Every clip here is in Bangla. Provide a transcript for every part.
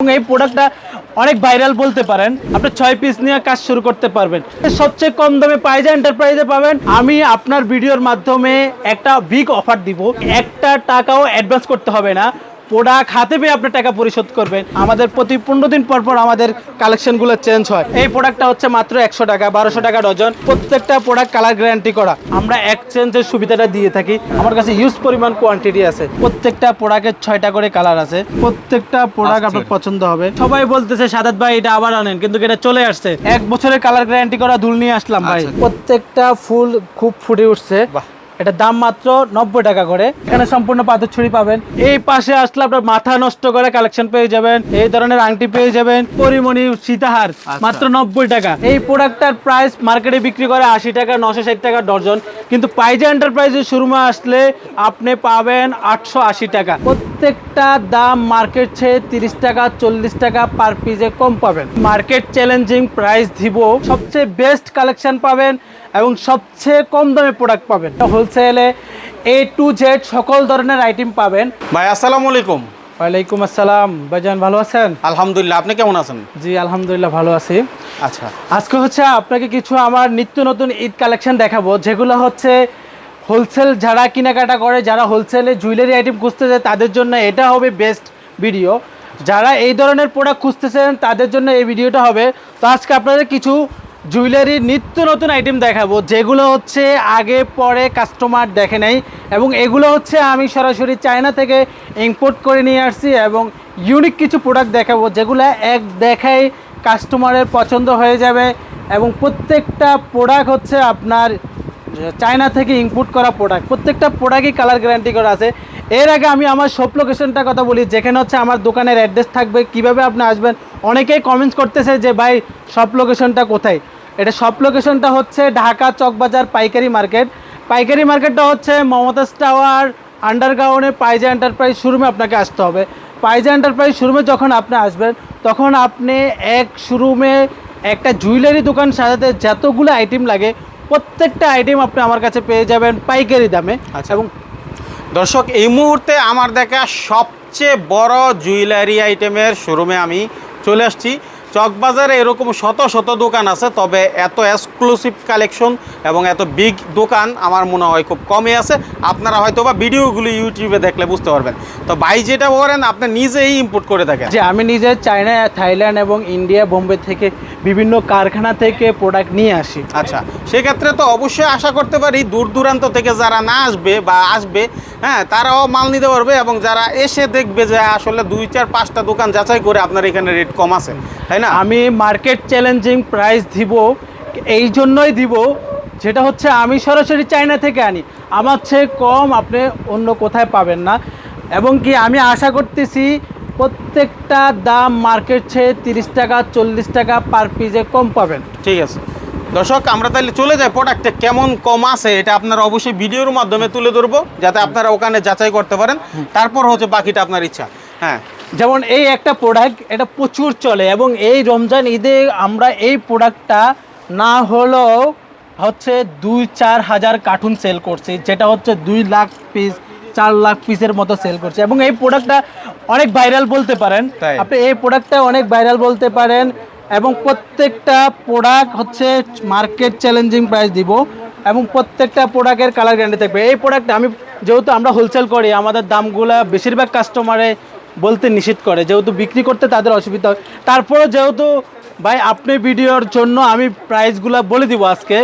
এবং এই প্রোডাক্টটা অনেক ভাইরাল বলতে পারেন। আপনি ছয় পিস নিয়ে কাজ শুরু করতে পারবেন। সবচেয়ে কম দামে পাইজা এন্টারপ্রাইজে পাবেন। আমি আপনার ভিডিওর মাধ্যমে একটা বিগ অফার দিব। একটা টাকাও অ্যাডভান্স করতে হবে না। প্রোডাক্ট হাতে পেয়ে আপনি টাকা পরিশোধ করবেন। আমাদের প্রতি পনেরো দিন পর পর আমাদের কালেকশনগুলো চেঞ্জ হয়। এই প্রোডাক্টটা হচ্ছে মাত্র একশো টাকা বারোশো টাকা ডজন। প্রত্যেকটা প্রোডাক্ট কালার গ্যারান্টি করা। আমরা এক্সচেঞ্জের সুবিধাটা দিয়ে থাকি। আমার কাছে ইউজ পরিমাণ কোয়ান্টিটি আছে। প্রত্যেকটা প্রোডাক্টের ছয়টা করে কালার আছে। প্রত্যেকটা প্রোডাক্ট আপনার পছন্দ হবে। সবাই বলতেছে সাদাত ভাই এটা আবার আনেন। কিন্তু এটা চলে আসছে। এক বছরের কালার গ্যারান্টি করা দুল নিয়ে আসলাম ভাই। আচ্ছা। প্রত্যেকটা ফুল খুব ফুটে উঠছে। এটা দাম মাত্র নব্বই টাকা করে। এখানে সম্পূর্ণ পাথর ছুরি পাবেন। এই পাশে আসলে আপনার মাথা নষ্ট করে কালেকশন পেয়ে যাবেন। এই ধরনের আংটি পেয়ে যাবেন। পরিমণি সীতাহার মাত্র নব্বই টাকা। এই প্রোডাক্টটার প্রাইস মার্কেটে বিক্রি করে আশি টাকা নশো ষাট টাকা ডর্জন কিন্তু পাইজা এন্টারপ্রাইজের শোরুমে আসলে আপনি পাবেন আটশো আশি টাকা। প্রত্যেকটা দাম মার্কেট চেয়ে তিরিশ টাকা, চল্লিশ টাকা পার পিজে কম পাবেন। মার্কেট চ্যালেঞ্জিং প্রাইস দিব, সবচেয়ে বেস্ট কালেকশন পাবেন এবং সবচেয়ে কম দামে প্রোডাক্ট পাবেন। হোলসেলে এ টু জেড সকল ধরনের আইটেম পাবেন। ভাই, আসসালামু আলাইকুম। ওয়ালাইকুম আসসালাম। ভাইজান ভালো আছেন? আলহামদুলিল্লাহ আপনি কেমন আছেন? জি আলহামদুলিল্লাহ ভালো আছি। আচ্ছা। আজকে হচ্ছে আপনাকে কিছু আমার নিত্য নতুন ঈদ কালেকশন দেখাবো যেগুলো হচ্ছে হোলসেল যারা কেনাকাটা করে যারা হোলসেলে জুয়েলারি আইটেম খুঁজতে যায় তাদের জন্য এটা হবে বেস্ট ভিডিও যারা এই ধরনের প্রোডাক্ট খুঁজতেছেন তাদের জন্য এই ভিডিওটা হবে। তো আজকে আপনাদের কিছু জুয়েলারির নিত্য নতুন আইটেম দেখাবো, যেগুলো হচ্ছে আগে, পরে কাস্টমার দেখে নেই এবং এগুলো হচ্ছে আমি সরাসরি চায়না থেকে ইম্পোর্ট করে নিয়ে আসছি এবং ইউনিক কিছু প্রোডাক্ট দেখাবো, যেগুলো এক দেখাই কাস্টমারের পছন্দ হয়ে যাবে এবং প্রত্যেকটা প্রোডাক্ট হচ্ছে আপনার, চায়না থেকে ইম্পোর্ট করা প্রোডাক্ট প্রত্যেকটা প্রোডাক্টই কালার গ্যারান্টি করা আছে। এর আগে আমি আমার শপ লোকেশনটা কথা বলি যেখানে হচ্ছে আমার দোকানের অ্যাড্রেস থাকবে কীভাবে আপনি আসবেন অনেকেই কমেন্টস করতেছে যে ভাই শপ লোকেশনটা কোথায়? এটা শপ লোকেশনটা হচ্ছে ঢাকা চকবাজার পাইকারি মার্কেট। পাইকারি মার্কেটটা হচ্ছে মমতাজ টাওয়ার আন্ডারগ্রাউন্ডে পাইজা এন্টারপ্রাইজ শোরুমে আপনাকে আসতে হবে। পাইজা এন্টারপ্রাইজ শোরুমে যখন আপনি আসবেন তখন আপনি এক শোরুমে একটা জুয়েলারি দোকান সাজাতে যতগুলো আইটেম লাগে প্রত্যেকটা আইটেম আপনি আমার কাছে পেয়ে যাবেন পাইকারি দামে আচ্ছা। এবং দর্শক এই মুহূর্তে আমার দেখা সবচেয়ে বড় জুয়েলারি আইটেমের শোরুমে আমি চলে আসছি। চকবাজারে এরকম শত শত দোকান আছে তবে এত এক্সক্লুসিভ কালেকশন এবং এত বিগ দোকান আমার মনে হয় খুব কমই আছে। আপনারা হয়তো বা ভিডিওগুলি ইউটিউবে দেখলে বুঝতে পারবেন। তো ভাই যেটা বলেন আপনি নিজেই ইম্পোর্ট করে থাকেন। যে আমি নিজে চায়না থাইল্যান্ড এবং ইন্ডিয়া বোম্বে থেকে বিভিন্ন কারখানা থেকে প্রোডাক্ট নিয়ে আসি। আচ্ছা সেক্ষেত্রে তো অবশ্যই আশা করতে পারি দূর দূরান্ত থেকে যারা না আসবে বা আসবে হ্যাঁ তারাও মাল নিতে পারবে এবং যারা এসে দেখবে যে আসলে দুই চার পাঁচটা দোকান যাচাই করে আপনার এখানে রেট কম আছে। তাই না? আমি মার্কেট চ্যালেঞ্জিং প্রাইস দিব এই জন্যই দিব যেটা হচ্ছে আমি সরাসরি চায়না থেকে আনি। আমার চেয়ে কম আপনি অন্য কোথায় পাবেন না। এবং কি আমি আশা করতেছি প্রত্যেকটা দাম মার্কেট চেয়ে তিরিশ টাকা চল্লিশ টাকা পার পিজে কম পাবেন। ঠিক আছে। দর্শক আমরা তাহলে চলে যাই প্রোডাক্টে কেমন কম আছে এটা আপনারা অবশ্যই ভিডিওর মাধ্যমে তুলে ধরবো যাতে আপনারা ওখানে যাচাই করতে পারেন। তারপর হচ্ছে বাকিটা আপনার ইচ্ছা। হ্যাঁ যেমন এই একটা প্রোডাক্ট এটা প্রচুর চলে এবং এই রমজান ঈদে আমরা এই প্রোডাক্টটা না হলেও হচ্ছে দুই চার হাজার কার্টুন সেল করছি যেটা হচ্ছে দুই লাখ পিস চার লাখ পিসের মতো সেল করছে এবং এই প্রোডাক্টটা অনেক ভাইরাল বলতে পারেন। আপনি এই প্রোডাক্টটা অনেক ভাইরাল বলতে পারেন এবং প্রত্যেকটা প্রোডাক্ট হচ্ছে মার্কেট চ্যালেঞ্জিং প্রাইস দিব এবং প্রত্যেকটা প্রোডাক্টের কালার গ্যারান্টি থাকবে। এই প্রোডাক্ট আমি যেহেতু আমরা হোলসেল করি আমাদের দামগুলো বেশিরভাগ কাস্টমারে বলতে নিষেধ করে, যেহেতু বিক্রি করতে তাদের অসুবিধা হয়। তারপরেও যেহেতু, ভাই, আপনি ভিডিওর জন্য আমি প্রাইসগুলো বলে দিব আজকে,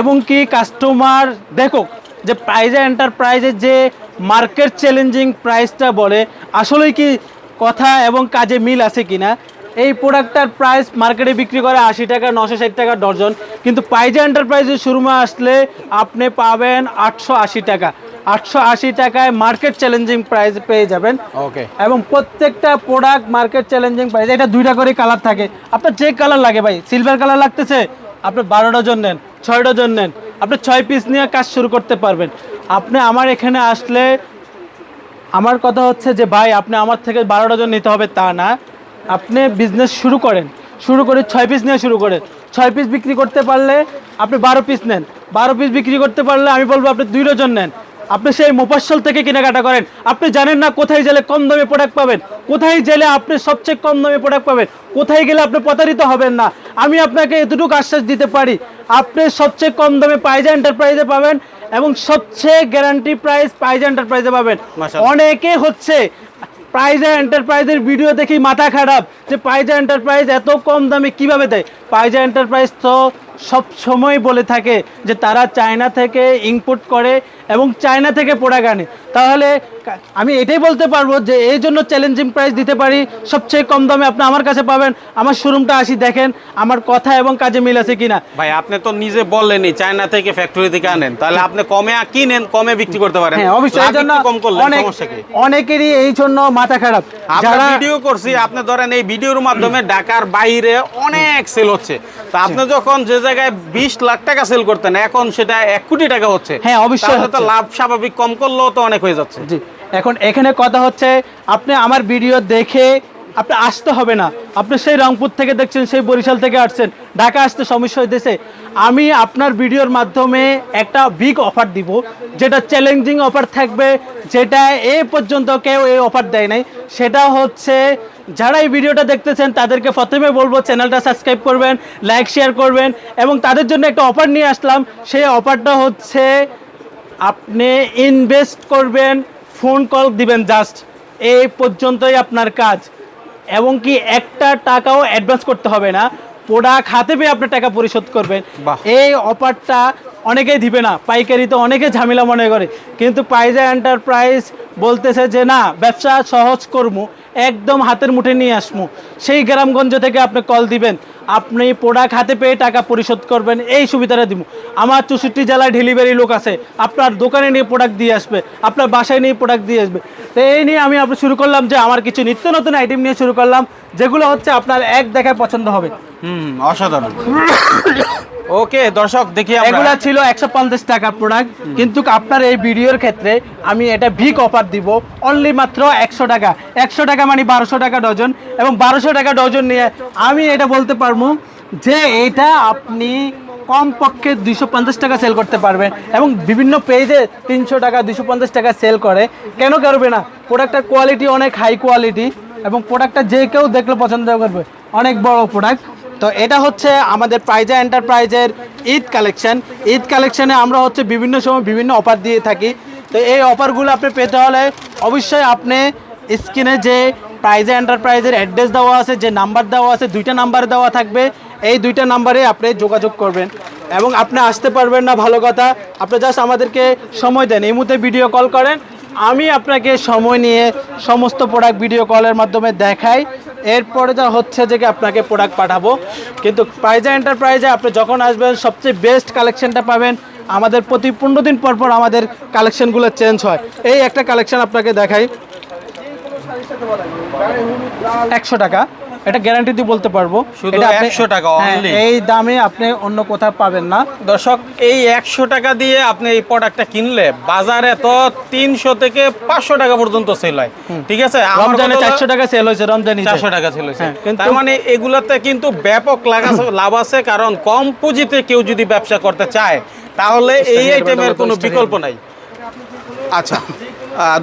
এবং কি কাস্টমার দেখো, যে প্রাইজে এন্টারপ্রাইজের যে মার্কেট চ্যালেঞ্জিং প্রাইসটা বলে, আসলেই কি কথা এবং কাজে মিল আছে কিনা? এই প্রোডাক্টটার প্রাইস মার্কেটে বিক্রি করে আশি টাকা, নশো ষাট টাকা ডজন, কিন্তু পাইজা এন্টারপ্রাইজের শোরুমে আসলে আপনি পাবেন আটশো আশি টাকা। আটশো আশি টাকায় মার্কেট চ্যালেঞ্জিং প্রাইস পেয়ে যাবেন। ওকে এবং প্রত্যেকটা প্রোডাক্ট মার্কেট চ্যালেঞ্জিং প্রাইস এটা দুইটা করে কালার থাকে। আপনার যে কালার লাগে ভাই সিলভার কালার লাগতেছে আপনি বারো ডজন নেন ছয় ডজন নেন আপনি ছয় পিস নিয়ে কাজ শুরু করতে পারবেন। আপনি আমার এখানে আসলে আমার কথা হচ্ছে যে ভাই আপনি আমার থেকে বারো ডজন নিতে হবে তা না। আপনি বিজনেস শুরু করেন। শুরু করে ছয় পিস নিয়ে শুরু করেন। ছয় পিস বিক্রি করতে পারলে আপনি বারো পিস নেন। বারো পিস বিক্রি করতে পারলে আমি বলব আপনি দুই ডজন নেন। আপনি সেই মোপাসল থেকে কেনাকাটা করেন। আপনি জানেন না কোথায় গেলে কম দামে প্রোডাক্ট পাবেন। কোথায় গেলে আপনি সবচেয়ে কম দামে প্রোডাক্ট পাবেন। কোথায় গেলে আপনি প্রতারিত হবেন না। আমি আপনাকে এতটুকু আশ্বাস দিতে পারি আপনি সবচেয়ে কম দামে পাইজা এন্টারপ্রাইজে পাবেন এবং সবচেয়ে গ্যারান্টি প্রাইস পাইজা এন্টারপ্রাইজে পাবেন। অনেকে হচ্ছে পাইজা এন্টারপ্রাইজের ভিডিও দেখি মাথা খারাপ যে পাইজা এন্টারপ্রাইজ এত কম দামে কীভাবে দেয়? পাইজা এন্টারপ্রাইজ তো সব সময় বলে থাকে যে তারা চায়না থেকে ইনপুট করে এবং চায়না থেকে প্রোডাক্ট আনে। তাহলে আমি এটাই বলতে পারব যে এই জন্য চ্যালেঞ্জিং প্রাইস দিতে পারি। সবচেয়ে কম দামে আপনি আমার কাছে পাবেন। আমার শোরুমটা আসি দেখেন আমার কথা এবং কাজে মিল আছে কিনা। ভাই আপনি তো নিজে বললেনই চায়না থেকে ফ্যাক্টরি থেকে আনেন। তাহলে আপনি কমে কিনেন কমে বিক্রি করতে পারেন। হ্যাঁ অবশ্যই এই জন্য কম করলেন অনেক সমস্যা কি? অনেকেরই এই জন্য মাথা খারাপ। আমরা যারা ভিডিও করছি আপনি ধরেন এই ভিডিওর মাধ্যমে ঢাকার বাইরে অনেক সেল হচ্ছে। তো আপনি যখন যে জায়গায় বিশ লাখ টাকা সেল করতেন এখন সেটা এক কোটি টাকা হচ্ছে। হ্যাঁ, অবশ্যই তো লাভ স্বাভাবিক কম করলেও তো অনেক হয়ে যাচ্ছে। জি এখন এখানে কথা হচ্ছে আপনি আমার ভিডিও দেখে আপনি আসতে হবে না। আপনি সেই রংপুর থেকে দেখছেন সেই বরিশাল থেকে আসছেন ঢাকা আসতে সমস্যা হইতেছে। আমি আপনার ভিডিওর মাধ্যমে একটা বিগ অফার দিব যেটা চ্যালেঞ্জিং অফার থাকবে যেটা এ পর্যন্ত কেউ এই অফার দেয় নাই। সেটা হচ্ছে যারা এই ভিডিওটা দেখতেছেন তাদেরকে প্রথমে বলব চ্যানেলটা সাবস্ক্রাইব করবেন লাইক শেয়ার করবেন এবং তাদের জন্য একটা অফার নিয়ে আসলাম। সেই অফারটা হচ্ছে আপনি ইনভেস্ট করবেন ফোন কল দিবেন জাস্ট এই পর্যন্তই আপনার কাজ। এবং কি একটা টাকাও অ্যাডভান্স করতে হবে না। প্রোডাক্ট হাতে পেয়ে আপনি টাকা পরিশোধ করবেন। এই অফারটা অনেকেই দিবে না। পাইকারি তো অনেকে ঝামেলা মনে করে। কিন্তু পাইজা এন্টারপ্রাইজ বলতেছে যে, না, ব্যবসা সহজ করব একদম হাতের মুঠে নিয়ে আসব সেই গ্রামগঞ্জ থেকে আপনি কল দিবেন, আপনি প্রোডাক্ট হাতে পেয়ে টাকা পরিশোধ করবেন, এই সুবিধাটা দিব আমার চৌষট্টি জেলায় ডেলিভারি লোক আছে, আপনার দোকানে নিয়ে প্রোডাক্ট দিয়ে আসবে, আপনার বাসায় নিয়ে প্রোডাক্ট দিয়ে আসবে। তো এই নিয়ে আমি আপনি শুরু করলাম যে, আমার কিছু নিত্য নতুন আইটেম নিয়ে শুরু করলাম, যেগুলো হচ্ছে আপনার এক দেখায় পছন্দ হবে। হুম অসাধারণ। ওকে দর্শক দেখি আমরা। এগুলা ছিল একশো পঞ্চাশ টাকা প্রোডাক্ট কিন্তু আপনার এই ভিডিওর ক্ষেত্রে আমি এটা ভিক অফার দিব অনলি মাত্র একশো টাকা। একশো টাকা মানে বারোশো টাকা ডজন এবং বারোশো টাকা ডজন নিয়ে আমি এটা বলতে পারব যে এটা আপনি কমপক্ষে দুইশো পঞ্চাশ টাকা সেল করতে পারবেন এবং বিভিন্ন পেজে তিনশো টাকা দুশো পঞ্চাশ টাকা সেল করে। কেন করবে না? প্রোডাক্টটার কোয়ালিটি অনেক হাই কোয়ালিটি এবং প্রোডাক্টটা যে কেউ দেখলে পছন্দ করবে। অনেক বড় প্রোডাক্ট তো এটা হচ্ছে আমাদের প্রাইজা এন্টারপ্রাইজের ঈদ কালেকশন। ঈদ কালেকশনে আমরা হচ্ছে বিভিন্ন সময় বিভিন্ন অফার দিয়ে থাকি। তো এই অফারগুলো আপনি পেতে হলে অবশ্যই আপনি স্ক্রিনে যে প্রাইজা এন্টারপ্রাইজের অ্যাড্রেস দেওয়া আছে, যে নাম্বার দেওয়া আছে, দুইটা নাম্বার দেওয়া থাকবে। এই দুইটা নাম্বারে আপনি যোগাযোগ করবেন এবং আপনি আসতে পারবেন না, ভালো কথা। আপনি জাস্ট আমাদেরকে সময় দেন। এই মুহূর্তে ভিডিও কল করেন। আমি আপনাকে সময় নিয়ে সমস্ত প্রোডাক্ট ভিডিও কলের মাধ্যমে দেখাই। এরপরে যা হচ্ছে যে আপনাকে প্রোডাক্ট পাঠাবো। কিন্তু প্রাইজা এন্টারপ্রাইজে আপনি যখন আসবেন, সবচেয়ে বেস্ট কালেকশনটা পাবেন আমাদের প্রতি পনেরো দিন পর পর আমাদের কালেকশনগুলো চেঞ্জ হয়। এই একটা কালেকশন আপনাকে দেখাই। একশো টাকা। এটা গ্যারান্টি দিয়ে বলতে পারব। শুধু 100 টাকা হ্যাঁ, এই দামে আপনি অন্য কোথাও পাবেন না। দর্শক এই একশো টাকা দিয়ে আপনি এই প্রোডাক্টটা কিনলে বাজারে তো তিনশো থেকে পাঁচশো টাকা পর্যন্ত সেল হয়। ঠিক আছে? রমজানে চারশো টাকা সেল হয়েছে রমজানি চারশো টাকা ছিল হ্যাঁ, কিন্তু- তার মানে এগুলাতে কিন্তু ব্যাপক লাভ আছে- লাভ আছে কারণ কম পুঁজিতে কেউ যদি ব্যবসা করতে চায় তাহলে এই আইটেমের কোনো বিকল্প নাই। আচ্ছা।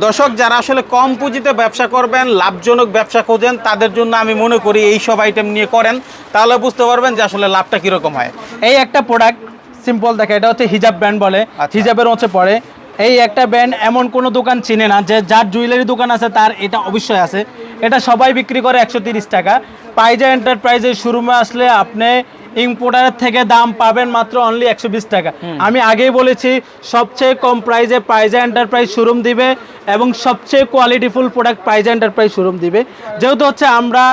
দর্শক যারা আসলে কম পুঁজিতে ব্যবসা করবেন লাভজনক ব্যবসা খোঁজেন তাদের জন্য আমি মনে করি এই সব আইটেম নিয়ে করেন। তাহলে বুঝতে পারবেন যে আসলে লাভটা কীরকম হয়। এই একটা প্রোডাক্ট সিম্পল দেখে এটা হচ্ছে হিজাব ব্র্যান্ড বলে। আচ্ছা। হিজাবের হচ্ছে পড়ে এই একটা ব্র্যান্ড এমন কোনো দোকান চিনে না যে যার জুয়েলারি দোকান আছে তার এটা অবশ্যই আছে। এটা সবাই বিক্রি করে একশো তিরিশ টাকা। পাইজা এন্টারপ্রাইজের শোরুমে আসলে আপনি ইম্পোর্টারের থেকে দাম পাবেন মাত্র অনলি একশো বিশ টাকা। আমি আগেই বলেছি সবচেয়ে কম প্রাইজে পাইজা এন্টারপ্রাইজ শোরুম দিবে এবং সবচেয়ে qualityful product Paiza enterprise showroom দিবে। যেহেতু হচ্ছে আমরা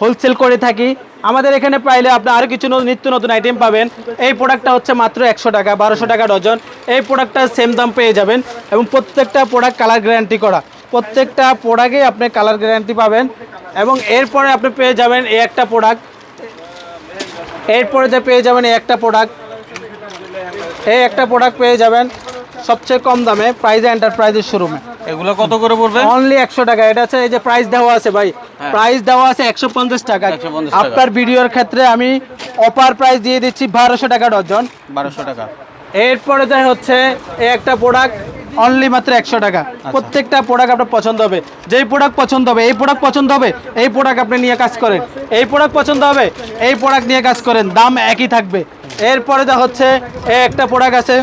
হোলসেল করে থাকি আমাদের এখানে পাইলে আপনি আরও কিছু নিত্য নতুন আইটেম পাবেন। এই প্রোডাক্টটা হচ্ছে মাত্র একশো টাকা বারোশো টাকা ডজন এই প্রোডাক্টটা সেম দাম পেয়ে যাবেন এবং প্রত্যেকটা প্রোডাক্ট কালার গ্যারান্টি করা। প্রত্যেকটা প্রোডাক্টে আপনি কালার গ্যারান্টি পাবেন এবং এরপরে আপনি পেয়ে যাবেন এই একটা প্রোডাক্ট এরপরে যে পেয়ে যাবেন এই একটা প্রোডাক্ট এই একটা প্রোডাক্ট পেয়ে যাবেন সবচেয়ে কম দামে প্রাইজে এন্টারপ্রাইজের শোরুমে এগুলো কত করে পড়বে? অনলি একশো টাকা। এটা হচ্ছে এই যে প্রাইস দেওয়া আছে ভাই। হ্যাঁ। প্রাইস দেওয়া আছে একশো পঞ্চাশ টাকা। 150 টাকা। আপনার ভিডিওর ক্ষেত্রে আমি অপার প্রাইস দিয়ে দিচ্ছি বারোশো টাকা ডজন। বারোশো টাকা। এরপরে যাই হচ্ছে এই একটা প্রোডাক্ট অনলি মাত্র একশো টাকা। প্রত্যেকটা প্রোডাক্ট আপনার পছন্দ হবে। যেই প্রোডাক্ট পছন্দ হবে এই প্রোডাক্ট পছন্দ হবে এই প্রোডাক্ট আপনি নিয়ে কাজ করেন। এই প্রোডাক্ট পছন্দ হবে এই প্রোডাক্ট নিয়ে কাজ করেন। দাম একই থাকবে। এরপরে যা হচ্ছে এই একটা প্রোডাক্ট আছে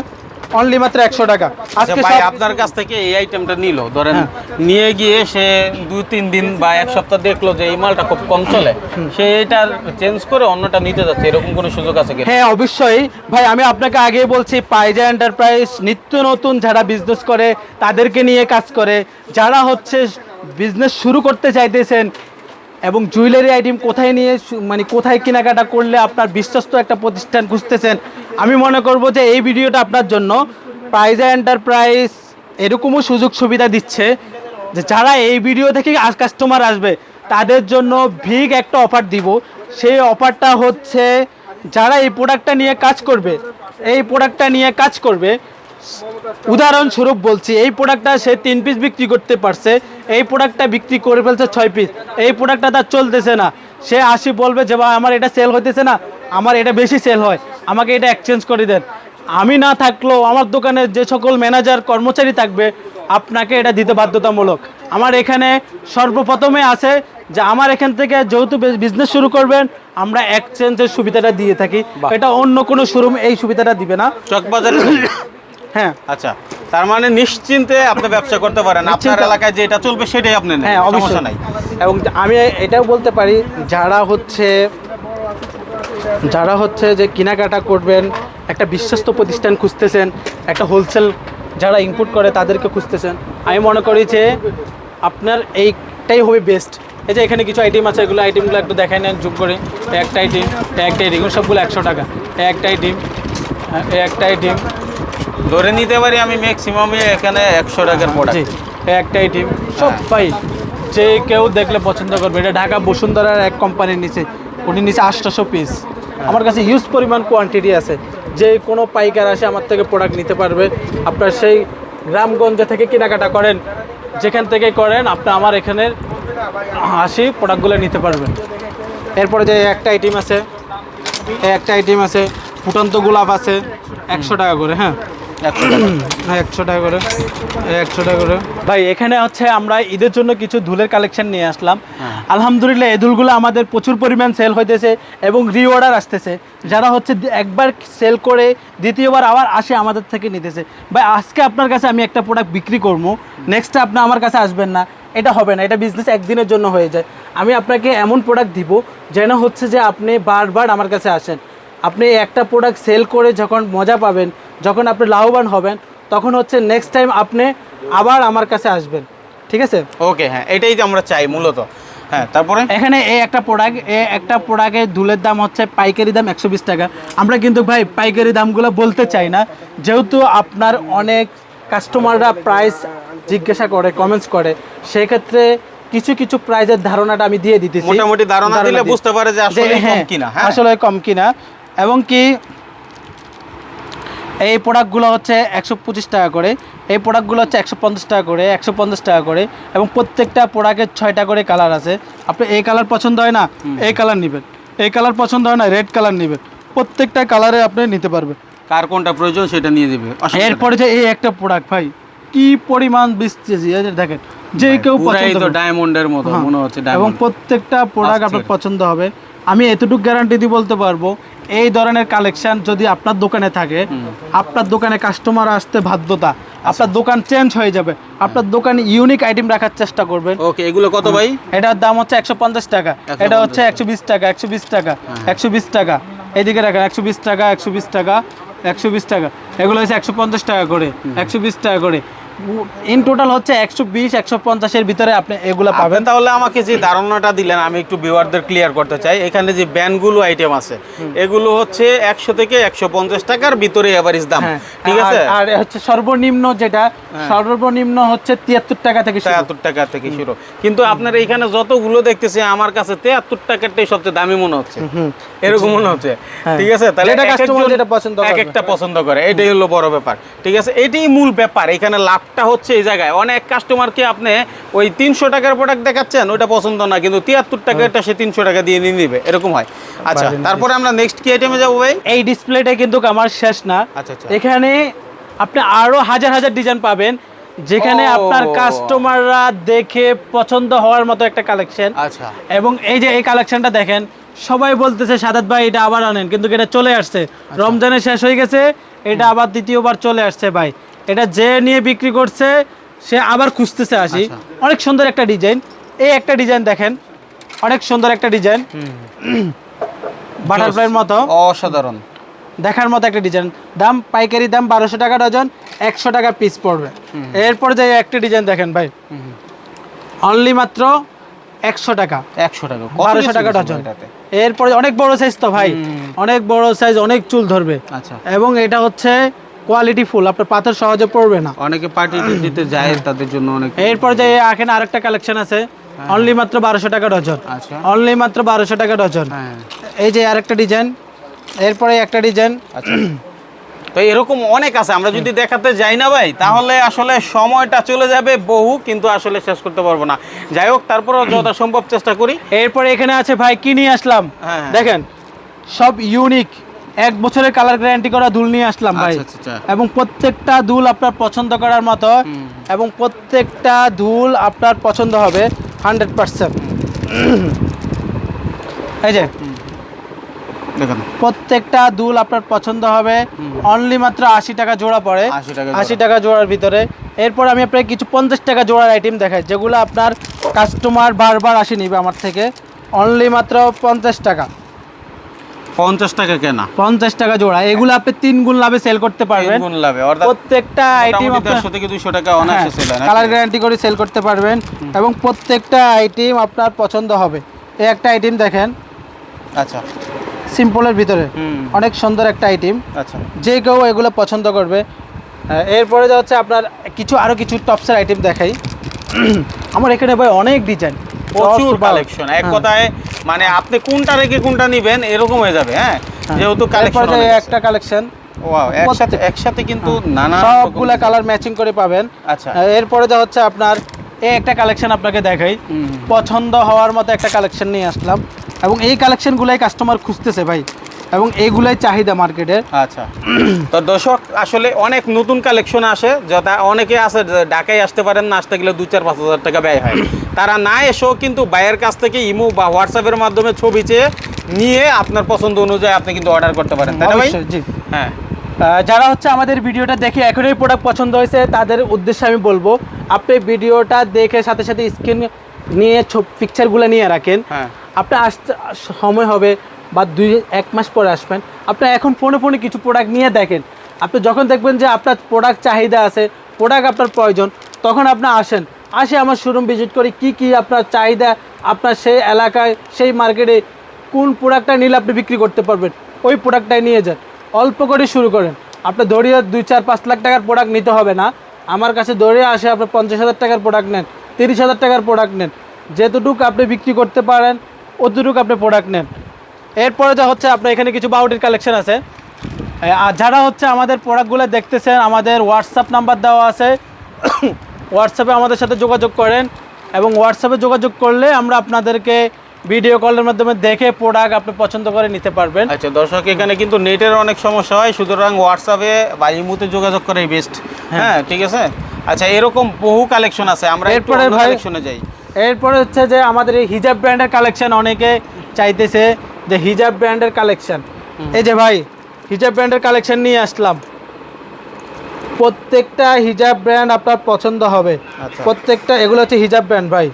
অনলি মাত্র একশো টাকা। আচ্ছা আজকে ভাই আপনার কাছ থেকে এই আইটেমটা নিল। ধরেন হ্যাঁ। নিয়ে গিয়ে সে দুই তিন দিন বা এক সপ্তাহ দেখল যে এই মালটা খুব কম চলে সে এটা চেঞ্জ করে অন্যটা নিতে যাচ্ছে। এরকম কোনো সুযোগ আছে হ্যাঁ অবশ্যই। ভাই আমি আপনাকে আগেই বলছি পাইজা এন্টারপ্রাইজ নিত্য নতুন যারা বিজনেস করে তাদেরকে নিয়ে কাজ করে। যারা হচ্ছে বিজনেস শুরু করতে চাইতেছেন এবং জুয়েলারি আইটেম কোথায় নিয়ে মানে কোথায় কেনাকাটা করলে আপনার বিশ্বস্ত একটা প্রতিষ্ঠান খুঁজতেছেন আমি মনে করব যে এই ভিডিওটা আপনার জন্য। পাইজা এন্টারপ্রাইজ এরকমও সুযোগ সুবিধা দিচ্ছে যে যারা এই ভিডিও থেকে কাস্টমার আসবে, তাদের জন্য ভিগ একটা অফার দিব। সেই অফারটা হচ্ছে যারা এই প্রোডাক্টটা নিয়ে কাজ করবে, এই প্রোডাক্টটা নিয়ে কাজ করবে, উদাহরণস্বরূপ বলছি, এই প্রোডাক্টটা সে তিন পিস বিক্রি করতে পারছে, এই প্রোডাক্টটা বিক্রি করে ফেলছে ছয় পিস এই প্রোডাক্টটা তার চলতেছে না। সে আসি বলবে যে ভাই আমার এটা সেল হইতেছে না আমার এটা বেশি সেল হয় আমাকে এটা এক্সচেঞ্জ করে দেন। আমি না থাকলেও আমার দোকানে যে সকল ম্যানেজার কর্মচারী থাকবে আপনাকে এটা দিতে বাধ্যতামূলক। আমার এখানে সর্বপ্রথমে আছে যে আমার এখান থেকে যেহেতু বিজনেস শুরু করবেন আমরা এক্সচেঞ্জের সুবিধাটা দিয়ে থাকি। এটা অন্য কোনো শোরুম এই সুবিধাটা দিবে না। চকবাজারে হ্যাঁ। আচ্ছা তার মানে নিশ্চিন্তে আপনি ব্যবসা করতে পারেন। আপনার। এলাকায় যেটা চলবে সেটাই আপনি হ্যাঁ সমস্যা অবশ্যই। নাই। এবং আমি এটাও বলতে পারি যারা হচ্ছে যারা হচ্ছে যে কেনাকাটা করবেন একটা বিশ্বস্ত প্রতিষ্ঠান খুঁজতেছেন একটা হোলসেল যারা ইনপুট করে তাদেরকে খুঁজতেছেন। আমি মনে করি যে আপনার এইটাই হবে বেস্ট এই যে এখানে কিছু আইটেম আছে এগুলো আইটেমগুলো একটু দেখাই নেন যোগ করে। একটা আইটেম একটা আইটেম সবগুলো একশো টাকা। একটা আইটেম একটা আইটেম ধরে নিতে পারি আমি ম্যাক্সিমামই এখানে একশো টাকার প্রোডাক্ট এই একটা আইটেম সব পাই। যে কেউ দেখলে পছন্দ করবে। এটা ঢাকা বসুন্ধরার এক কোম্পানির নিচে। উনি নিচে আটশোশো পিস আমার কাছে হিউজ পরিমাণ কোয়ান্টিটি আছে। যে কোনো পাইকার আসে আমার থেকে প্রোডাক্ট নিতে পারবে। আপনার সেই গ্রামগঞ্জ থেকে কেনাকাটা করেন। যেখান থেকে করেন আপনি আমার এখানের আসি প্রোডাক্টগুলো নিতে পারবেন। এরপরে যে একটা আইটেম আছে একটা আইটেম আছে ফুটন্ত গোলাপ আছে একশো টাকা করে হ্যাঁ। একশো টাকা। হ্যাঁ করে। একশো টাকা করে। ভাই এখানে হচ্ছে আমরা ঈদের জন্য কিছু ধুলের কালেকশন নিয়ে আসলাম। আলহামদুলিল্লাহ এই ধুলগুলো আমাদের প্রচুর পরিমাণ সেল হইতেছে এবং রিঅর্ডার আসতেছে। যারা হচ্ছে একবার সেল করে দ্বিতীয়বার আবার আসে আমাদের থেকে নিতেছে। ভাই আজকে আপনার কাছে আমি একটা প্রোডাক্ট বিক্রি করব। নেক্সট আপনি আমার কাছে আসবেন না। এটা হবে না এটা বিজনেস একদিনের জন্য হয়ে যায়। আমি আপনাকে এমন প্রোডাক্ট দিব যেন হচ্ছে যে আপনি বারবার আমার কাছে আসেন। আপনি একটা প্রোডাক্ট সেল করে যখন মজা পাবেন যখন আপনি লাভবান হবেন তখন হচ্ছে নেক্সট টাইম আপনি আবার আমার কাছে আসবেন। ঠিক আছে? ওকে হ্যাঁ এটাই তো আমরা চাই মূলত। হ্যাঁ তারপরে? এখানে এই একটা প্রোডাক্ট এই একটা প্রোডাক্টের দুলের দাম হচ্ছে পাইকারি দাম একশো বিশ টাকা। আমরা কিন্তু ভাই পাইকারি দামগুলো বলতে চাই না। যেহেতু আপনার অনেক কাস্টমাররা প্রাইস জিজ্ঞাসা করে কমেন্টস করে সেক্ষেত্রে কিছু কিছু প্রাইজের ধারণাটা আমি দিয়ে দিতেছি। মোটামুটি ধারণা দিলে বুঝতে পারে যে আসলে হ্যাঁ, কম কিনা হ্যাঁ। আসলে কম কিনা। এবং কি এই প্রোডাক্টগুলো হচ্ছে একশো পঁচিশ টাকা করে। এই প্রোডাক্টগুলো হচ্ছে একশো পঞ্চাশ টাকা করে একশো পঞ্চাশ টাকা করে এবং প্রত্যেকটা প্রোডাক্টের ছয়টা করে কালার আছে। আপনি এই কালার পছন্দ হয় না এই কালার নেবেন। এই কালার পছন্দ হয় না রেড কালার নেবেন। প্রত্যেকটা কালারে আপনি নিতে পারবেন। কার কোনটা প্রয়োজন সেটা নিয়ে দেবে। এরপরে যে এই একটা প্রোডাক্ট ভাই কি পরিমাণ বিস্তেছি দেখেন যে কেউ পছন্দ ডায়মন্ডের মতো হ্যাঁ। মনে হচ্ছে এবং প্রত্যেকটা প্রোডাক্ট আপনার পছন্দ হবে। আমি এতটুকু গ্যারান্টি দিয়ে বলতে পারব এই ধরনের কালেকশন যদি আপনার দোকানে থাকে আপনার দোকানে কাস্টমার আসতে বাধ্যতা আপনার দোকান চেঞ্জ হয়ে যাবে আপনার দোকানে ইউনিক আইটেম রাখার চেষ্টা করবেন। ওকে এগুলো কত ভাই? এটার দাম হচ্ছে একশো পঞ্চাশ টাকা এটা হচ্ছে একশো বিশ টাকা একশো বিশ টাকা একশো বিশ টাকা। এইদিকে রাখেন একশো বিশ টাকা একশো বিশ টাকা একশো বিশ টাকা এগুলো হচ্ছে একশো পঞ্চাশ টাকা করে একশো বিশ টাকা করে। ইন টোটাল হচ্ছে একশো বিশ একশো পঞ্চাশের ভিতরে আপনি এগুলো পাবেন। তাহলে আমাকে যে ধারণাটা দিলেন আমি একটু ভিউয়ারদের ক্লিয়ার করতে চাই। এখানে যে ব্যান্ডগুলো আইটেম আছে এগুলো হচ্ছে একশো থেকে একশো পঞ্চাশ টাকার ভিতরে এভারেজ দাম। হ্যাঁ, ঠিক আছে? আর- হচ্ছে সর্বনিম্ন যেটা সর্বনিম্ন হচ্ছে তিয়াত্তর টাকা থেকে শুরু। তেহাত্তর টাকা থেকে শুরু। কিন্তু আপনার এখানে যতগুলো দেখতেছি আমার কাছে তেহাত্তর টাকারটাই সবচেয়ে দামি মনে হচ্ছে। এরকম মনে হচ্ছে। হ্যাঁ। ঠিক আছে? তাহলে যেটা এক যেটা পছন্দ এক একটা পছন্দ করে। এটাই হলো বড় ব্যাপার। ঠিক আছে? এটাই মূল ব্যাপার। এখানে লাভটা হচ্ছে এই জায়গায়। অনেক কাস্টমারকে আপনি ওই তিনশো টাকার প্রোডাক্ট দেখাচ্ছেন ওইটা পছন্দ না কিন্তু তিয়াত্তর টাকাটা সে তিনশো টাকা দিয়ে নিয়ে নিবে এরকম হয়। আচ্ছা তারপরে আমরা নেক্সট কি আইটেমে যাব ভাই? এই ডিসপ্লেটা কিন্তু আমার শেষ না। আচ্ছা, আচ্ছা। এখানে আপনি আরও হাজার হাজার ডিজাইন পাবেন যেখানে। আপনার কাস্টমাররা দেখে পছন্দ হওয়ার মতো একটা কালেকশন আচ্ছা। এবং এই যে এই কালেকশনটা দেখেন সবাই বলতেছে সাদাত ভাই এটা আবার আনেন। কিন্তু এটা চলে আসছে। আচ্ছা। রমজানের শেষ হয়ে গেছে এটা আবার দ্বিতীয়বার চলে আসছে ভাই। এটা যে নিয়ে বিক্রি করছে সে আবার খুঁজতেছে আসি। আচ্ছা। অনেক সুন্দর একটা ডিজাইন। এই একটা ডিজাইন দেখেন অনেক সুন্দর একটা ডিজাইন। বাটারফ্লাইয়ের মতো। অসাধারণ। দেখার মতো একটা ডিজাইন। দাম পাইকারি দাম বারোশো টাকা ডজন একশো টাকা পিস পড়বে। এরপর যে একটা ডিজাইন দেখেন ভাই। অনলি মাত্র একশো টাকা। একশো টাকা। বারোশো টাকা ডজন। এরপরে অনেক বড় সাইজ তো ভাই। অনেক বড় সাইজ অনেক চুল ধরবে। আচ্ছা। এবং এটা হচ্ছে কোয়ালিটি ফুল আপনার পাথর সহজে পড়বে না। অনেকে পার্টি দিতে যায় তাদের জন্য অনেক এরপর যে এখানে আরেকটা কালেকশন আছে অনলি মাত্র বারোশো টাকা ডজন। আচ্ছা। অনলি মাত্র বারোশো টাকা ডজন। হ্যাঁ। এই যে আরেকটা ডিজাইন এরপরে একটা ডিজাইন আচ্ছা। তো এরকম অনেক আছে আমরা যদি দেখাতে যাই না ভাই তাহলে আসলে সময়টা চলে যাবে বহু কিন্তু আসলে শেষ করতে পারব না। যাই হোক তারপরও যথা সম্ভব চেষ্টা করি। এরপরে এখানে আছে ভাই কি নিয়ে আসলাম। হ্যাঁ। দেখেন সব ইউনিক এক বছরের কালার গ্যারান্টি করা দুল নিয়ে আসলাম ভাই। আচ্ছা, আচ্ছা, আচ্ছা। এবং প্রত্যেকটা দুল আপনার পছন্দ করার মতো এবং প্রত্যেকটা দুল আপনার পছন্দ হবে হান্ড্রেড পার্সেন্ট এই যে। প্রত্যেকটা দুল আপনার পছন্দ হবে। অনলি মাত্র আশি টাকা জোড়া পড়ে। 80 টাকা জোড়া। আশি টাকা জোড়ার ভিতরে। এরপর আমি আপনাকে কিছু পঞ্চাশ টাকা জোড়ার আইটেম দেখাই যেগুলো আপনার কাস্টমার বারবার আসে নিবে আমার থেকে। অনলি মাত্র পঞ্চাশ টাকা। পঞ্চাশ টাকা কেনা। পঞ্চাশ টাকা জোড়া। এগুলো আপনি তিন গুণ লাভে সেল করতে পারবেন। তিন গুণ লাভে। অর্থাৎ প্রত্যেকটা আইটেম দেড়শো থেকে দুশো টাকা অনায়াসে সেল হয় কালার গ্যারান্টি করে সেল করতে পারবেন। এবং প্রত্যেকটা আইটেম আপনার পছন্দ হবে। এই একটা আইটেম দেখেন। আচ্ছা। সিম্পলের ভিতরে। অনেক সুন্দর একটা আইটেম আচ্ছা। যে কেউ এগুলো পছন্দ করবে। এরপরে যা হচ্ছে আপনার কিছু আরও কিছু টপসের আইটেম দেখাই। আমার এখানে ভাই অনেক ডিজাইন প্রচুর কালেকশন এক কথায় মানে আপনি কোনটা রেখে কোনটা নিবেন এরকম হয়ে যাবে হ্যাঁ? যেহেতু কালেকশন একটা কালেকশন একসাথে একসাথে কিন্তু নানা সবগুলা কালার ম্যাচিং করে পাবেন। আচ্ছা। এরপরে যা হচ্ছে আপনার এই একটা কালেকশন আপনাকে দেখাই। পছন্দ হওয়ার মতো একটা কালেকশন নিয়ে আসলাম। এবং এই কালেকশনগুলাই কাস্টমার খুঁজতেছে ভাই। এবং এইগুলাই চাহিদা মার্কেটের। আচ্ছা। তো দর্শক আসলে অনেক নতুন কালেকশন আসে যথা অনেকে আছে ঢাকায় আসতে পারেন না আসতে গেলে দু চার পাঁচ হাজার টাকা ব্যয় হয়। তারা না এসেও কিন্তু বাইয়ের কাছ থেকে ইমো বা হোয়াটসঅ্যাপের মাধ্যমে ছবি চেয়ে নিয়ে আপনার পছন্দ অনুযায়ী আপনি কিন্তু অর্ডার করতে পারেন তাই না ভাই? জি। হ্যাঁ। যারা হচ্ছে আমাদের ভিডিওটা দেখে এখনই প্রোডাক্ট পছন্দ হয়েছে তাদের উদ্দেশ্যে আমি বলব আপনি ভিডিওটা দেখে সাথে সাথে স্ক্রিন নিয়ে পিকচারগুলো নিয়ে রাখেন। হ্যাঁ। আপনি আসতে সময় হবে বা দুই, এক মাস পরে আসবেন। আপনি এখন ফোনে ফোনে কিছু প্রোডাক্ট নিয়ে দেখেন। আপনি যখন দেখবেন যে আপনার প্রোডাক্ট চাহিদা আছে প্রোডাক্ট আপনার প্রয়োজন, তখন আপনি আসেন। আসে আমার শোরুম ভিজিট করে, কি কি আপনার চাহিদা, আপনার সেই এলাকায়, সেই মার্কেটে কোন প্রোডাক্টটা নিলে আপনি বিক্রি করতে পারবেন, ওই প্রোডাক্টটাই নিয়ে যান। অল্প করে শুরু করেন। আপনি দৌড়িয়ে দুই, চার, পাঁচ লাখ টাকার প্রোডাক্ট নিতে হবে না। আমার কাছে দৌড়িয়ে আসে আপনি পঞ্চাশ হাজার টাকার প্রোডাক্ট নেন, তিরিশ হাজার টাকার প্রোডাক্ট নেন। যেতটুকু আপনি বিক্রি করতে পারেন, অতটুকু আপনি প্রোডাক্ট নেন। এরপরে যা হচ্ছে আপনার এখানে কিছু বাউটির কালেকশন আছে। আর যারা হচ্ছে আমাদের প্রোডাক্টগুলো দেখতেছেন আমাদের হোয়াটসঅ্যাপ নাম্বার দেওয়া আছে। হোয়াটসঅ্যাপে আমাদের সাথে যোগাযোগ করেন এবং হোয়াটসঅ্যাপে যোগাযোগ করলে আমরা আপনাদেরকে ভিডিও কলের মাধ্যমে দেখে প্রোডাক্ট আপনি পছন্দ করে নিতে পারবেন। আচ্ছা দর্শক এখানে কিন্তু নেটের অনেক সমস্যা হয় সুতরাং হোয়াটসঅ্যাপে বা ইমুতে যোগাযোগ করাই বেস্ট হ্যাঁ। ঠিক আছে? আচ্ছা এরকম বহু কালেকশন আছে আমরা এরপরে কালেকশনে যাই। এরপরে হচ্ছে যে আমাদের এই হিজাব ব্র্যান্ডের কালেকশন অনেকে চাইতেছে। যে হিজাব ব্র্যান্ডের কালেকশন। এই যে ভাই হিজাব ব্র্যান্ডের কালেকশন নিয়ে আসলাম। প্রত্যেকটা হিজাব ব্র্যান্ড আপনার পছন্দ হবে। আচ্ছা। প্রত্যেকটা এগুলো হচ্ছে হিজাব ব্র্যান্ড ভাই।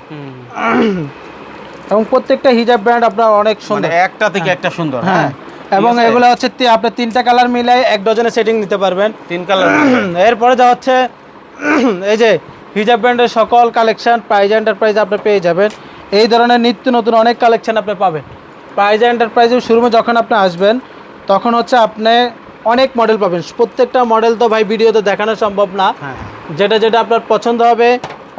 এবং প্রত্যেকটা হিজাব ব্র্যান্ড আপনার অনেক মানে সুন্দর। একটা থেকে একটা সুন্দর হ্যাঁ। হ্যাঁ। এবং এগুলো হচ্ছে আপনার তিনটা কালার মিলাই এক ডজনে সেটিং নিতে পারবেন। তিন কালার এরপরে যা হচ্ছে এই যে হিজাব ব্র্যান্ডের সকল কালেকশন প্রাইজ এন্টারপ্রাইজ আপনি পেয়ে যাবেন। এই ধরনের নিত্য নতুন অনেক কালেকশন আপনি পাবেন। প্রাইজ এন্টারপ্রাইজের শোরুমে যখন আপনি আসবেন তখন হচ্ছে আপনি অনেক মডেল পাবেন। প্রত্যেকটা মডেল তো ভাই ভিডিওতে দেখানো সম্ভব না। হ্যাঁ যেটা যেটা আপনার পছন্দ হবে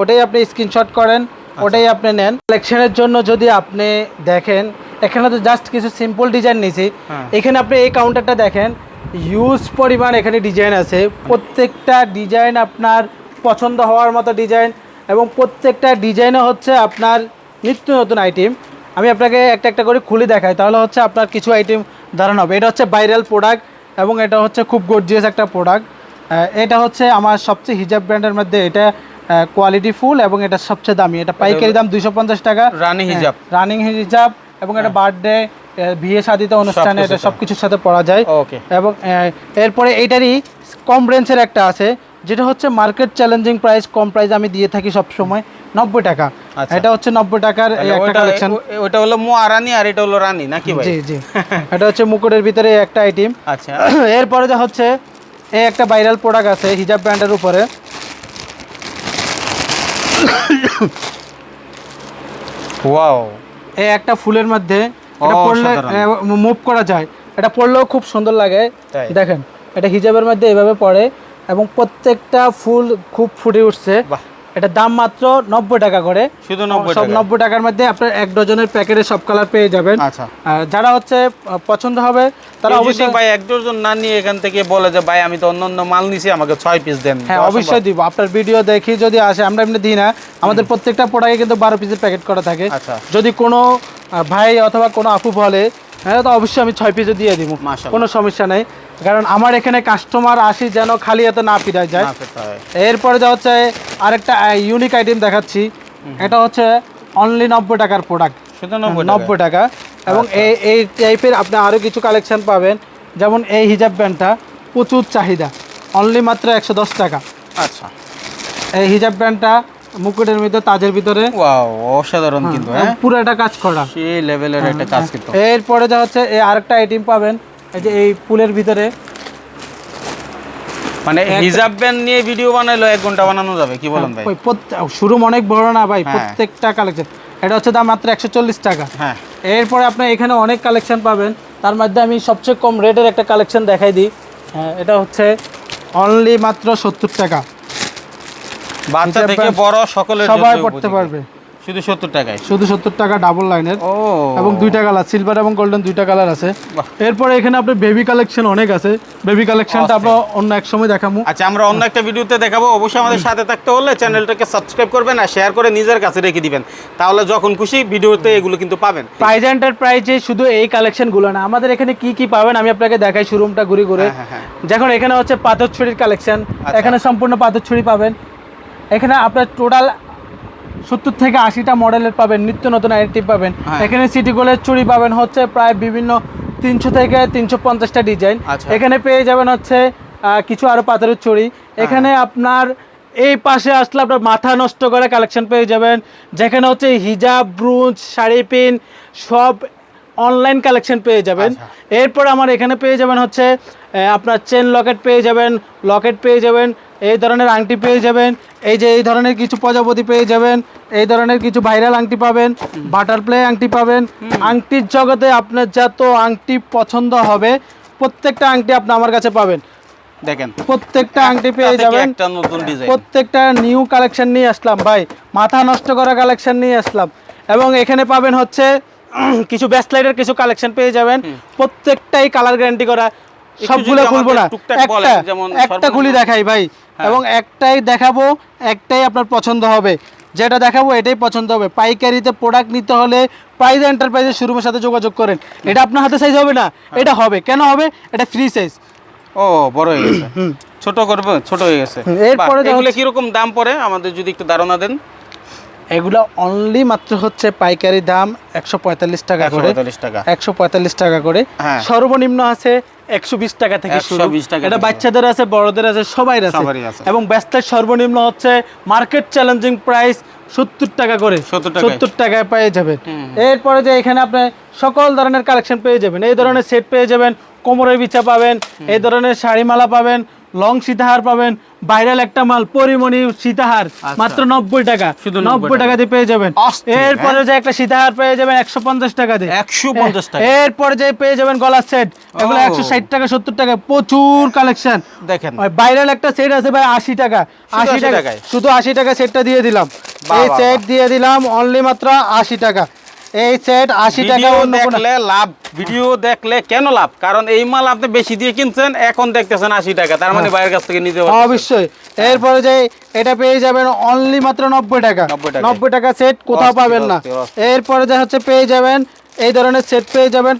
ওটাই আপনি স্ক্রিনশট করেন ওটাই আপনি নেন। কালেকশনের জন্য যদি আপনি দেখেন এখানে তো জাস্ট কিছু সিম্পল ডিজাইন নিয়েছি। হ্যাঁ। এখানে আপনি এই কাউন্টারটা দেখেন হিউজ পরিমাণ এখানে ডিজাইন আছে। প্রত্যেকটা ডিজাইন আপনার পছন্দ হওয়ার মতো ডিজাইন এবং প্রত্যেকটা ডিজাইনে হচ্ছে আপনার নিত্য নতুন আইটেম আমি আপনাকে একটা একটা করে খুলে দেখাই। তাহলে হচ্ছে আপনার কিছু আইটেম ধারণা হবে। এটা হচ্ছে ভাইরাল প্রোডাক্ট এবং এটা হচ্ছে খুব গর্জিয়াস একটা প্রোডাক্ট এটা হচ্ছে আমার সবচেয়ে হিজাব ব্র্যান্ডের মধ্যে এটা কোয়ালিটি ফুল এবং এটা সবচেয়ে দামি। এটা পাইকারি দাম দুইশো পঞ্চাশ টাকা। রানিং হিজাব রানিং হিজাব এবং এটা বার্থডে বিয়ে শাদিতে অনুষ্ঠানে এটা সবকিছুতে। সবকিছুর সাথে পরা যায়। ওকে এবং এরপরে এইটারই কম রেঞ্জের একটা আছে। যেটা হচ্ছে মার্কেট চ্যালেঞ্জিং প্রাইস কম প্রাইস আমি দিয়ে থাকি সব সময় নব্বই টাকা। আচ্ছা। এটা হচ্ছে নব্বই টাকার একটা কালেকশন ওটা হলো মোয়া রানী আর এটা হলো রানী নাকি ভাই? জি জি। এটা হচ্ছে মুকুটের ভিতরে একটা আইটেম আচ্ছা। এরপরে যা হচ্ছে এই একটা ভাইরাল প্রোডাক্ট আছে হিজাব ব্র্যান্ডের উপরে। ওয়াও এই একটা ফুলের মধ্যে এটা পড়লে মুভ করা যায়। এটা পড়লেও খুব সুন্দর লাগে। দেখেন এটা হিজাবের মধ্যে এভাবে পড়ে। এবং প্রত্যেকটা ফুল খুব ফুটে উঠছে। এটা দাম মাত্র নব্বই টাকা করে। শুধু সব নব্বই টাকার মধ্যে আপনার এক ডজনের প্যাকেটে সব কালার পেয়ে যাবেন। আচ্ছা। যারা হচ্ছে পছন্দ হবে তারা অবশ্যই ভাই এক ডজন না নিয়ে এখান থেকে বলে যে ভাই আমি তো অন্য অন্য মাল নিছি আমাকে ছয় পিস দেন। হ্যাঁ অবশ্যই দিব। আপনার ভিডিও দেখি যদি আসে আমরা এমনি দিই না। আমাদের প্রত্যেকটা প্রোডাক্টে কিন্তু বারো পিসের প্যাকেট করা থাকে। আচ্ছা। যদি কোনো ভাই অথবা কোনো আপু বলে হ্যাঁ তো অবশ্যই আমি ছয় পিসে দিয়ে দিব। কোনো সমস্যা নেই। কারণ আমার এখানে কাস্টমার আসি যেন খালি এত না ফিরায় যায়। এরপরে যা হচ্ছে আরেকটা ইউনিক আইটেম দেখাচ্ছি। এটা হচ্ছে অনলি নব্বই টাকার প্রোডাক্ট নব্বই টাকা। এবং আচ্ছা। এই এই টাইপের আপনি আরও কিছু কালেকশন পাবেন। যেমন এই হিজাব প্যান্টটা প্রচুর চাহিদা। অনলি মাত্র একশো দশ টাকা। আচ্ছা। এই হিজাব প্যান্টটা মুকুটের ভিতরে তাজের ভিতরে। ওয়াও অসাধারণ কিন্তু হ্যাঁ? পুরোটা কাজ করা। সেই লেভেলের একটা কাজ কিন্তু। এরপরে যা হচ্ছে এই আরেকটা আইটেম পাবেন। এই যে এই ফুলের ভিতরে মানে হিজাব ব্যান্ড নিয়ে ভিডিও বানাইলো এক ঘণ্টা বানানো যাবে কি বলেন ভাই? প্রত্যেক শুরু অনেক বড় না ভাই হ্যাঁ। প্রত্যেকটা কালেকশন এটা হচ্ছে দাম মাত্র একশো চল্লিশ টাকা। হ্যাঁ। এরপরে আপনি এখানে অনেক কালেকশন পাবেন। তার মধ্যে আমি সবচেয়ে কম রেটের একটা কালেকশন দেখাই দিই। হ্যাঁ এটা হচ্ছে অনলি মাত্র সত্তর টাকা। বাচ্চা থেকে বড় সকলের সবাই পড়তে পারবে। শুধু সত্তর টাকায়? শুধু সত্তর টাকা ডাবল লাইনের ও। এবং দুইটা কালার সিলভার এবং গোল্ডেন দুইটা কালার আছে। এরপরে এখানে আপনার বেবি কালেকশন অনেক আছে। বেবি কালেকশনটা আমরা অন্য এক সময় দেখাবো আচ্ছা আমরা অন্য একটা ভিডিওতে দেখাবো। অবশ্যই আমাদের সাথে থাকতে হলে চ্যানেলটাকে সাবস্ক্রাইব করবেন আর শেয়ার করে নিজের কাছে রেখে দিবেন। তাহলে যখন খুশি ভিডিওতে এগুলো কিন্তু পাবেন। প্রাইজ এন্টারপ্রাইজে শুধু এই কালেকশনগুলো না আমাদের এখানে কি কি পাবেন আমি আপনাকে দেখাই শোরুমটা ঘুরে ঘুরে। হ্যাঁ, হ্যাঁ, যখন এখানে হচ্ছে পাথর ছুরির কালেকশন। এখানে সম্পূর্ণ পাথর ছুরি পাবেন। এখানে আপনার টোটাল সত্তর থেকে আশিটা মডেলের পাবেন নিত্য নতুন আইটেম পাবেন হ্যাঁ। এখানে সিটি গোলের চুড়ি পাবেন হচ্ছে প্রায় বিভিন্ন তিনশো থেকে তিনশো পঞ্চাশটা ডিজাইন আচ্ছা। এখানে পেয়ে যাবেন হচ্ছে কিছু আরও পাথরের চুড়ি এখানে আপনার এই পাশে আসলে আপনার মাথা নষ্ট করে কালেকশন পেয়ে যাবেন যেখানে হচ্ছে হিজাব ব্রুঞ্জ শাড়ি পিন সব অনলাইন কালেকশন পেয়ে যাবেন আচ্ছা। এরপর আমার এখানে পেয়ে যাবেন হচ্ছে আপনার চেন লকেট পেয়ে যাবেন লকেট পেয়ে যাবেন এই ধরনের আংটি পেয়ে যাবেন এই যে এই ধরনের কিছু প্রজাপতি পেয়ে যাবেন এই ধরনের কিছু ভাইরাল আংটি পাবেন বাটারফ্লাই আংটি পাবেন আংটির জগতে আপনার যত আংটি পছন্দ হবে প্রত্যেকটা আংটি আপনি আমার কাছে পাবেন। দেখেন। প্রত্যেকটা আংটি পেয়ে যাবেন। একটা নতুন ডিজাইন প্রত্যেকটা নিউ কালেকশন নিয়ে আসলাম ভাই। মাথা নষ্ট করা কালেকশন নিয়ে আসলাম। এবং এখানে পাবেন হচ্ছে কিছু ব্যাসলাইটের কিছু কালেকশন পেয়ে যাবেন। প্রত্যেকটাই কালার গ্যারান্টি করা সবগুলো খুলবো না। একটা একটা খুলি দেখাই ভাই। হ্যাঁ। এবং একটাই দেখাবো একটাই আপনার পছন্দ হবে। যেটা দেখাবো এটাই পছন্দ হবে। পাইকারিতে প্রোডাক্ট নিতে হলে প্রাইজ এন্টারপ্রাইজের শোরুমের সাথে যোগাযোগ করেন। এটা আপনার হাতে সাইজ হবে না। হ্যাঁ। এটা হবে। কেন হবে? এটা ফ্রি সাইজ ও বড় হয়ে গেছে। ছোট করবে ছোট হয়ে গেছে। এরপরে এগুলো কীরকম দাম পড়ে? আমাদের যদি একটু ধারণা দেন। এগুলো অনলি মাত্র হচ্ছে পাইকারি দাম একশো পঁয়তাল্লিশ টাকা করে। টাকা। একশো পঁয়তাল্লিশ টাকা করে। হ্যাঁ। সর্বনিম্ন আছে একশো বিশ টাকা থেকে শুরু। এটা বাচ্চাদের আছে বড়দের আছে সবাই আছে। এবং ব্যস্তের সর্বনিম্ন হচ্ছে মার্কেট চ্যালেঞ্জিং প্রাইস সত্তর টাকা করে। সত্তর টাকায়। পেয়ে যাবেন। এরপরে যে এখানে আপনি সকল ধরনের কালেকশন পেয়ে যাবেন। এই ধরনের সেট পেয়ে যাবেন কোমরের বিছা পাবেন এই ধরনের শাড়িমালা পাবেন লং সীতাহার পাবেন। ভাইরাল একটা মাল পরিমণি সীতাহার মাত্র নব্বই টাকা। আচ্ছা। শুধু নব্বই টাকা। দিয়ে পেয়ে যাবেন। অস্থির, এরপরে যে একটা সীতাহার পেয়ে যাবেন একশো পঞ্চাশ টাকা দিয়ে একশো পঞ্চাশ টাকা। এরপরে যে পেয়ে যাবেন গলার সেট এগুলো একশো ষাট টাকা সত্তর টাকা প্রচুর কালেকশন দেখেন। ভাইরাল একটা সেট আছে ভাই আশি টাকা। আশি টাকা? শুধু আশি টাকা সেটটা দিয়ে দিলাম। এই সেট দিয়ে দিলাম অনলি মাত্র আশি টাকা। এই সেট আশি টাকা অন্য দেখলে লাভ ভিডিও দেখলে কেন লাভ? কারণ এই মাল আপনি বেশি দিয়ে কিনছেন এখন দেখতেছেন আশি টাকা তার মানে বাইরের কাছ থেকে নিতে পারবেন অবশ্যই। এরপরে যে এটা পেয়ে যাবেন অনলি মাত্র নব্বই টাকা। 90 টাকায়। নব্বই টাকা সেট কোথাও পাবেন না। এরপরে যে হচ্ছে পেয়ে যাবেন এই ধরনের সেট পেয়ে যাবেন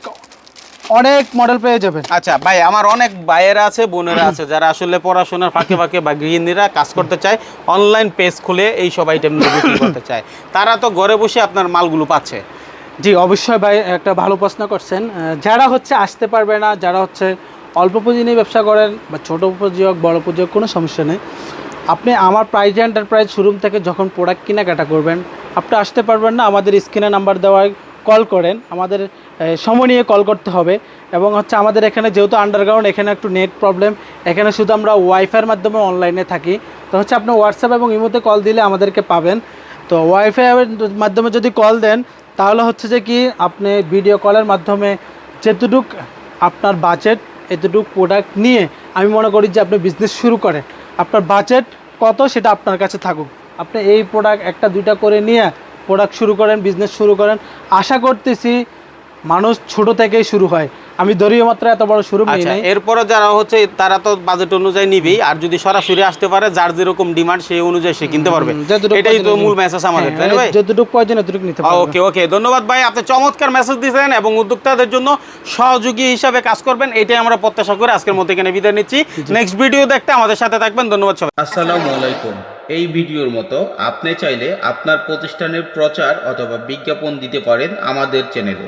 অনেক মডেল পেয়ে যাবেন। আচ্ছা ভাই আমার অনেক ভাইয়েরা আছে বোনেরা আছে যারা আসলে পড়াশোনার ফাঁকে ফাঁকে বা গৃহিণীরা কাজ করতে চায় অনলাইন পেজ খুলে এই সব আইটেম বিক্রি করতে চায়। তারা তো ঘরে বসে আপনার মালগুলো পাচ্ছে। জি, অবশ্যই ভাই, একটা ভালো প্রশ্ন করছেন। যারা হচ্ছে আসতে পারবে না, যারা হচ্ছে অল্প পুঁজি নিয়ে ব্যবসা করেন বা ছোটো পুঁজি হোক, বড় পুঁজি হোক, কোনো সমস্যা নেই। আপনি আমার প্রাইজ এন্টারপ্রাইজ শোরুম থেকে যখন প্রোডাক্ট কেনাকাটা করবেন, আপনি আসতে পারবেন না, আমাদের স্ক্রিনে নাম্বার দেওয়ায় কল করেন। আমাদের সময় নিয়ে কল করতে হবে এবং হচ্ছে আমাদের এখানে যেহেতু আন্ডারগ্রাউন্ড এখানে একটু নেট প্রবলেম এখানে শুধু আমরা ওয়াইফাইয়ের মাধ্যমে অনলাইনে থাকি। তো হচ্ছে আপনি হোয়াটসঅ্যাপ এবং ইমোতে কল দিলে আমাদেরকে পাবেন। তো ওয়াইফাইয়ের মাধ্যমে যদি কল দেন তাহলে হচ্ছে যে কি, আপনি ভিডিও কলের মাধ্যমে যেতটুক আপনার বাজেট এতটুক প্রোডাক্ট নিয়ে আমি মনে করি যে আপনি বিজনেস শুরু করেন। আপনার বাজেট কত সেটা আপনার কাছে থাকুক। আপনি এই প্রোডাক্ট একটা, দুইটা করে নিয়ে প্রোডাক্ট শুরু করেন বিজনেস শুরু করেন। আশা করতেছি মানুষ ছোট থেকেই শুরু হয়। আমি দলীয় মাত্র এত বড় শুরু নিই আচ্ছা এরপরে যারা হচ্ছে তারা তো বাজেট অনুযায়ী নিবেই আর যদি সরাসরি আসতে পারে যার যেরকম ডিমান্ড সেই অনুযায়ী সে কিনতে পারবে। এটাই তো মূল মেসেজ আমাদের তাই না হ্যাঁ, ভাই যতটুকু প্রয়োজন এতটুকু নিতে পারবেন ওকে ওকে ধন্যবাদ ভাই আপনি চমৎকার মেসেজ দিয়েছেন এবং উদ্যোক্তাদের জন্য সহযোগী হিসাবে কাজ করবেন এটাই আমরা প্রত্যাশা করে আজকের মতো এখানে বিদায় নিচ্ছি। নেক্সট ভিডিও দেখতে আমাদের সাথে থাকবেন ধন্যবাদ সবাই। আসসালামু আলাইকুম। এই ভিডিওর মতো আপনি চাইলে আপনার প্রতিষ্ঠানের প্রচার অথবা বিজ্ঞাপন দিতে পারেন আমাদের চ্যানেলে